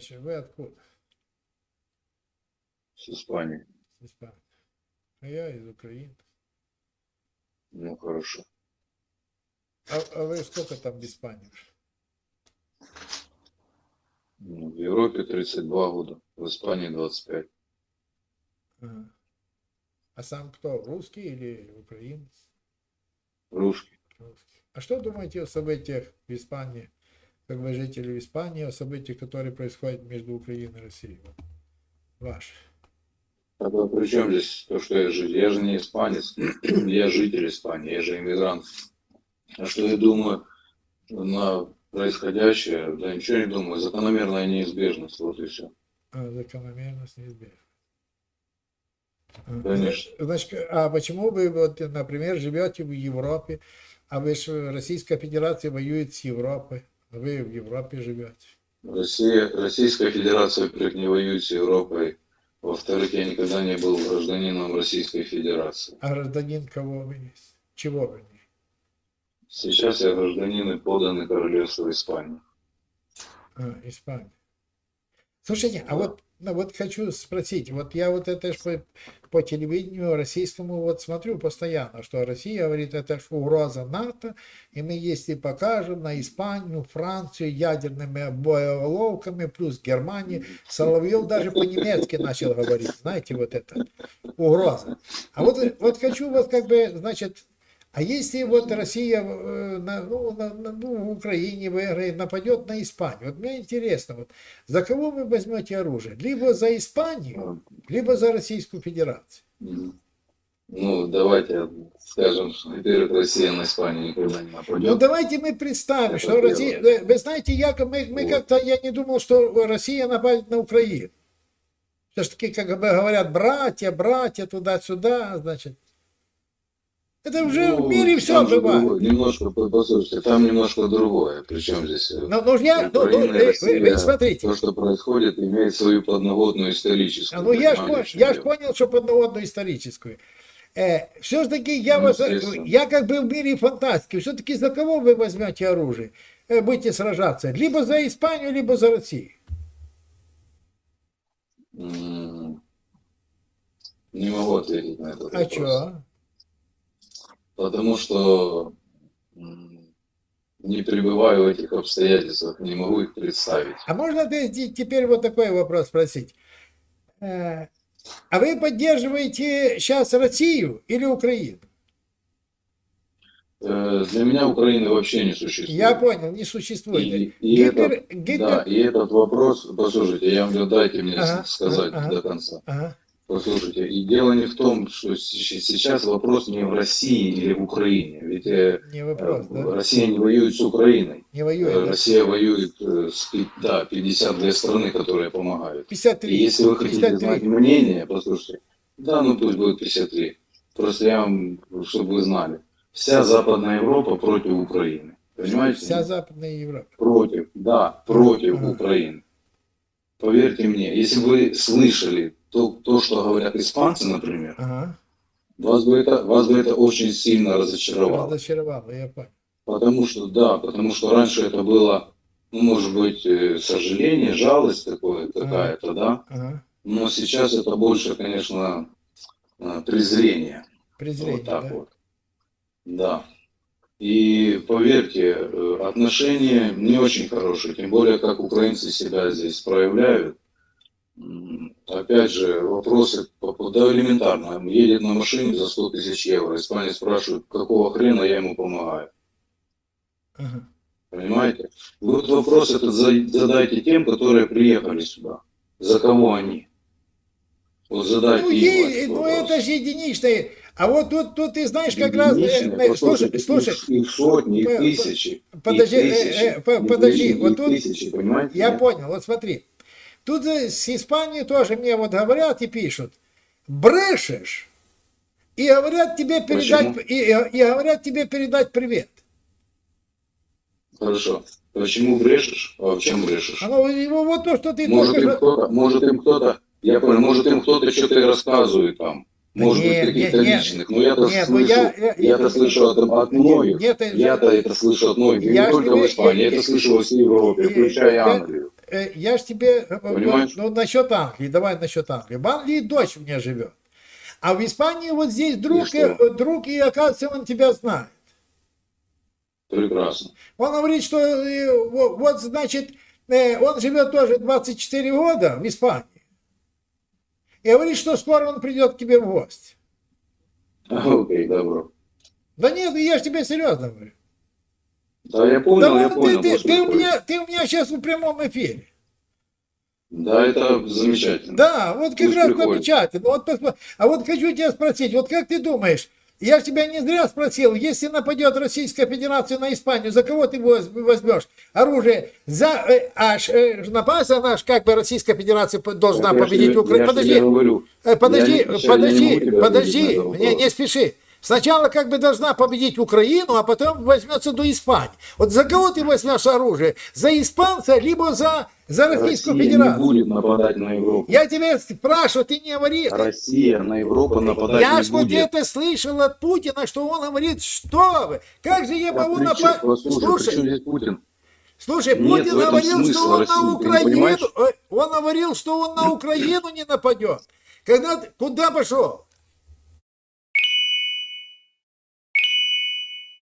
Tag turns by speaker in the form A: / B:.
A: вечер.
B: Вы откуда?
A: С Испании.
B: С Испании. А я из Украины.
A: Ну, хорошо.
B: А, а вы сколько там в Испании?
A: Ну, в Европе 32 года, в Испании 25.
B: Ага. А сам кто? Русский или украинец?
A: Русский.
B: Русский. А что думаете о событиях в Испании, как вы жители Испании, о событиях, которые происходят между Украиной и Россией? Ваш.
A: А то при чем здесь то, что я житель? Я же не испанец, я житель Испании, я же иммигрант. А что я думаю на происходящее? Да ничего не думаю, закономерная неизбежность, вот и все.
B: А, закономерность неизбежна.
A: Конечно.
B: Значит, а почему вы, вот, например, живете в Европе, а вы же Российская Федерация воюет с Европой, а в Европе живете?
A: Россия, Российская Федерация, не воюет с Европой. Во-вторых, я никогда не был гражданином Российской Федерации.
B: А гражданин кого вы есть? Чего вы есть?
A: Сейчас я гражданин и поданный королевству Испании.
B: А, Испания. Слушайте, а вот, ну, вот хочу спросить, вот я вот это ж по, по телевидению российскому вот смотрю постоянно, что Россия говорит, это ж угроза НАТО, и мы если покажем на Испанию, Францию ядерными боеголовками, плюс Германию, Соловьев даже по-немецки начал говорить, знаете, вот это, угроза. А вот, вот хочу вот как бы, значит, а если вот Россия э, на, ну, на- на- ну, в Украине выиграет, нападет на Испанию, вот мне интересно, вот за кого вы возьмете оружие? Либо за Испанию, либо за Российскую Федерацию.
A: Ну, давайте скажем, что, во-первых, Россия на Испанию никогда не
B: Ну
A: нападет.
B: давайте мы представим,
A: Это
B: что
A: первое.
B: Россия, э, вы знаете, я, мы, мы
A: Вот.
B: как-то, я не думал, что Россия нападет на Украину. Все-таки, как бы говорят, братья, братья, туда-сюда, значит. Это уже
A: Ну,
B: в мире все бывает.
A: другое, Немножко, по- послушайте, там немножко другое. Причем здесь э,
B: Ну, ну, я, ну, ну, э, вы, вы смотрите,
A: то, что происходит, имеет свою подноготную историческую.
B: А, ну я ж, я
A: дело?
B: понял, что подноготную историческую. все-таки я,
A: Ну,
B: вас,
A: естественно.
B: я как бы в мире фантастики. Все-таки за кого вы возьмете оружие? Э, будете сражаться? Либо за Испанию, либо за Россию.
A: М, Не могу ответить на этот
B: А
A: вопрос.
B: что?
A: Потому что не пребываю в этих обстоятельствах, не могу их представить.
B: А можно те- те- теперь вот такой вопрос спросить? Э, А вы поддерживаете сейчас Россию или Украину?
A: Э, Для меня Украины вообще не существует.
B: Я понял, не существует.
A: И, и
B: Гитлер,
A: этот,
B: Гитлер-
A: да, и этот вопрос, послушайте, я вам дайте мне
B: Ага,
A: сказать
B: ага.
A: до конца.
B: Ага.
A: Послушайте, и дело не в том, что с- сейчас вопрос не в России или в Украине. Ведь э,
B: не вопрос,
A: э,
B: да?
A: Россия не воюет с Украиной.
B: Не
A: Э,
B: воюет. да?
A: Россия воюет э, с пи- да, 52 страны, которые помогают.
B: 53.
A: И если вы хотите
B: 53.
A: знать мнение, послушайте, да, ну пусть будет 53. Просто я вам, чтобы вы знали, вся Западная Европа против Украины. Понимаете?
B: Вся Западная Европа.
A: Против, да, против
B: Ага.
A: Украины. Поверьте мне, если вы слышали то, то, что говорят испанцы, например,
B: Ага.
A: вас бы это, вас бы это очень сильно разочаровало.
B: Разочаровало, я понял.
A: Потому что, да, потому что раньше это было, ну, может быть, э, сожаление, жалость такое, какая-то, да.
B: Ага.
A: Но сейчас это больше, конечно, э, презрение.
B: Презрение,
A: вот так
B: да?
A: вот. Да. И поверьте, э, отношения не очень хорошие, тем более как украинцы себя здесь проявляют. Опять же, вопросы да, элементарно. Едет на машине за 100 тысяч евро. Испанец спрашивает, какого хрена я ему помогаю.
B: Ага.
A: Понимаете? Вот вопрос этот за- задайте тем, которые приехали сюда. За кого они? Вот задайте
B: Ну,
A: им
B: е-
A: этот
B: ну это же единичные. А вот тут, тут ты знаешь, как раз... э, э, слушай, слушай,
A: их, их сотни, их тысячи.
B: подожди,
A: их
B: э,
A: тысячи,
B: э,
A: их
B: подожди, вот тут
A: тысячи, понимаете?
B: я понял, вот смотри. Тут э, с Испании тоже мне вот говорят и пишут. Брешешь, и говорят тебе передать,
A: Почему?
B: и, и- и говорят тебе передать привет.
A: Хорошо. Почему брешешь? А в чем брешешь?
B: Оно, его вот то, что ты
A: Может
B: только
A: им кто-то, может им кто-то, я понял, может им кто-то что-то и рассказывает там. Может
B: Не,
A: быть, каких-то личных. Но я-то
B: Не, ну
A: слышу,
B: я- я-
A: я-то слышу от, от многих.
B: Нет,
A: Я-то это слышу от многих.
B: Я
A: не только в Испании,
B: я-
A: это слышу во всей Европе, включая Англию.
B: Э, Я ж тебе... э,
A: Понимаешь?
B: Ну, насчет Англии, давай насчет Англии. В Англии дочь у меня живет. А в Испании вот здесь друг,
A: что?
B: э, друг и оказывается, он тебя знает.
A: Прекрасно.
B: Он говорит, что э, во- вот, значит, э, он живет тоже 24 года в Испании. И говорит, что скоро он придет к тебе в гости.
A: Окей, добро.
B: Да нет, я же тебе серьезно говорю.
A: Да, я
B: Да
A: понял, я
B: вот
A: понял.
B: ты, ты- ты у меня, ты у меня сейчас в прямом эфире.
A: Да, это замечательно.
B: Да, вот как
A: Пусть
B: раз
A: приходит.
B: замечательно. Вот посмо- А вот хочу тебя спросить, вот как ты думаешь, я тебя не зря спросил, если нападет Российская Федерация на Испанию, за кого ты воз- возьмешь оружие? За, э, аж э, напасть она ж как бы Российская Федерация должна
A: Вот я
B: победить Украину. Подожди. Э, Подожди,
A: Я сейчас я
B: подожди, подожди, не, не спеши. Сначала как бы должна победить Украину, а потом возьмется до Испании. Вот за кого ты возьмешь оружие? За испанца, либо за, за Российскую
A: Россия не
B: Федерацию?
A: будет нападать на Европу.
B: Я тебя спрашиваю, ты не говори.
A: Россия на Европу нападать
B: Я
A: не
B: ж вот
A: будет.
B: это слышал от Путина, что он говорит, что вы, как же я
A: Да
B: могу напасть? Слушай,
A: здесь Путин?
B: слушай,
A: Нет
B: Путин говорил, что он
A: России,
B: на
A: не
B: Украину, э, он говорил, что он на Украину не нападет. Когда, куда пошел?